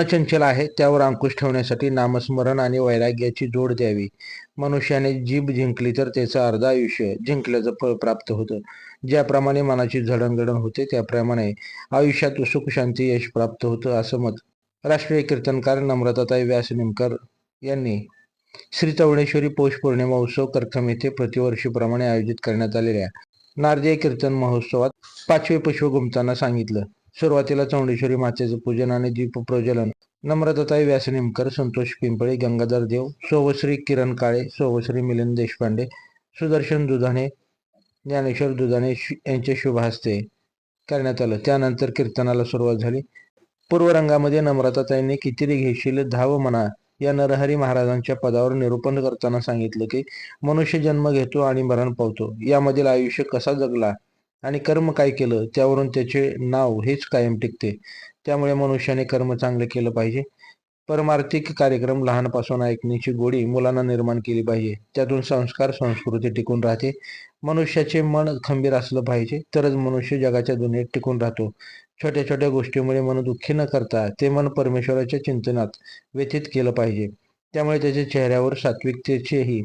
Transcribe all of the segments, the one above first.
मनचंचल आहे त्यावर अंकुश ठेवण्यासाठी नामस्मरण आणि वैराग्याची जोड द्यावी. मनुष्याने जीभ जिंकली तर त्याचं अर्ध आयुष्य जिंकल्याचं फळ प्राप्त होतं. ज्याप्रमाणे मनाची झडणघडण होते त्याप्रमाणे आयुष्यात सुख शांती यश प्राप्त होतं असं मत राष्ट्रीय कीर्तनकार नम्रताताई व्यास निमकर यांनी श्री चवणेश्वरी पौष पौर्णिमा उत्सव कर्थम येथे प्रतिवर्षीप्रमाणे आयोजित करण्यात आलेल्या नारदीय कीर्तन महोत्सवात पाचवे पुष्प गुमताना सांगितलं. सुरुवातीला चौंडेश्वरी मातेचं पूजन आणि दीप प्रज्वलन नम्रताताई व्यास निमकर संतोष पिंपळे गंगाधर देव सोवश्री किरण काळे सोवश्री मिलिंद देशपांडे सुदर्शन दुधाणे ज्ञानेश्वर दुधाणे यांचे शुभ हस्ते करण्यात आलं. त्यानंतर कीर्तनाला सुरुवात झाली. पूर्वरंगामध्ये नम्रताताईंनी कितीरी घेशील धाव म्हणा या नरहरी महाराजांच्या पदावर निरूपण करताना सांगितलं की मनुष्य जन्म घेतो आणि मरण पावतो. यामधील आयुष्य कसा जगला? आणि कर्म काय केलं त्यावरून त्याचे नाव हेच कायम टिकते. त्यामुळे मनुष्याने कर्म चांगले केलं पाहिजे. परमार्थिक कार्यक्रम लहानपासून ऐकण्याची गोडी मुलांना निर्माण केली पाहिजे. त्यातून संस्कार संस्कृती टिकून राहते. मनुष्याचे मन खंबीर असलं पाहिजे तरच मनुष्य जगाच्या दुनियेत टिकून राहतो. छोट्या छोट्या गोष्टीमुळे मन दुःखी न करता ते मन परमेश्वराच्या चिंतनात व्यतीत केलं पाहिजे. त्यामुळे त्याच्या चेहऱ्यावर सात्विकतेचेही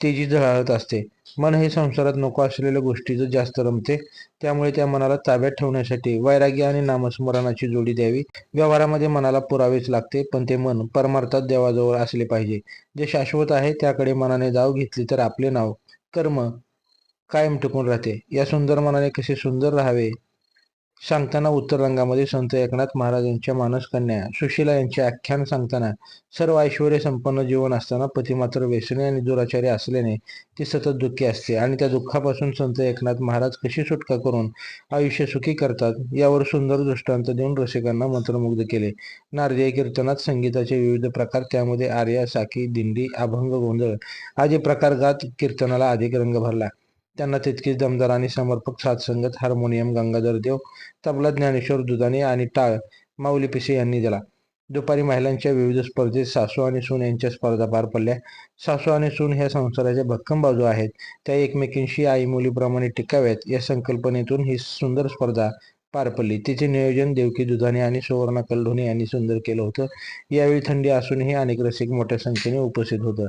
तेजी झळाळत असते. मन हे संसारात नको असलेल्या गोष्टीचं जास्त रमते. त्यामुळे त्या मनाला ताब्यात ठेवण्यासाठी वैराग्य आणि नामस्मरणाची जोडी द्यावी. व्यवहारामध्ये मनाला पुरावेच लागते पण ते मन परमार्थात देवाजवळ असले पाहिजे. जे शाश्वत आहे त्याकडे मनाने जाव घेतली तर आपले नाव कर्म कायम टिकून राहते. या सुंदर मनाने कसे सुंदर राहावे? सांगताना उत्तर रंगामध्ये संत एकनाथ महाराजांच्या मानसकन्या सुशीला यांचे आख्यान सांगताना सर्व ऐश्वर संपन्न जीवन असताना पती मात्र व्यसने आणि दुराचारी असल्याने ती सतत दुःखी असते आणि त्या दुःखापासून संत एकनाथ महाराज कशी सुटका करून आयुष्य सुखी करतात यावर सुंदर दृष्टांत देऊन रसिकांना मंत्रमुग्ध केले. नारदीय कीर्तनात संगीताचे विविध प्रकार त्यामध्ये आर्या साकी दिंडी अभंग गोंधळ आदी प्रकार गात कीर्तनाला अधिक रंग भरला. त्यांना तितकीच दमदार आणि समर्पक साथसंगत हार्मोनियम गंगाधर देव तबला ज्ञानेश्वर दुधाने आणि टाळ माऊली पिसे यांनी दिला. दुपारी महिलांच्या विविध स्पर्धेत सासू आणि सून यांच्या स्पर्धा पार पडल्या. सासू आणि सून ह्या संसाराच्या भक्कम बाजू आहेत. त्या एकमेकींशी आई मुलीप्रमाणे टिकाव्यात. या संकल्पनेतून ही सुंदर स्पर्धा पार पडली. तिचे नियोजन देवकी दुधाने आणि सुवर्णा कलढोणे यांनी सुंदर केलं होतं. यावेळी थंडी असूनही अनेक रसिक मोठ्या संख्येने उपस्थित होतं.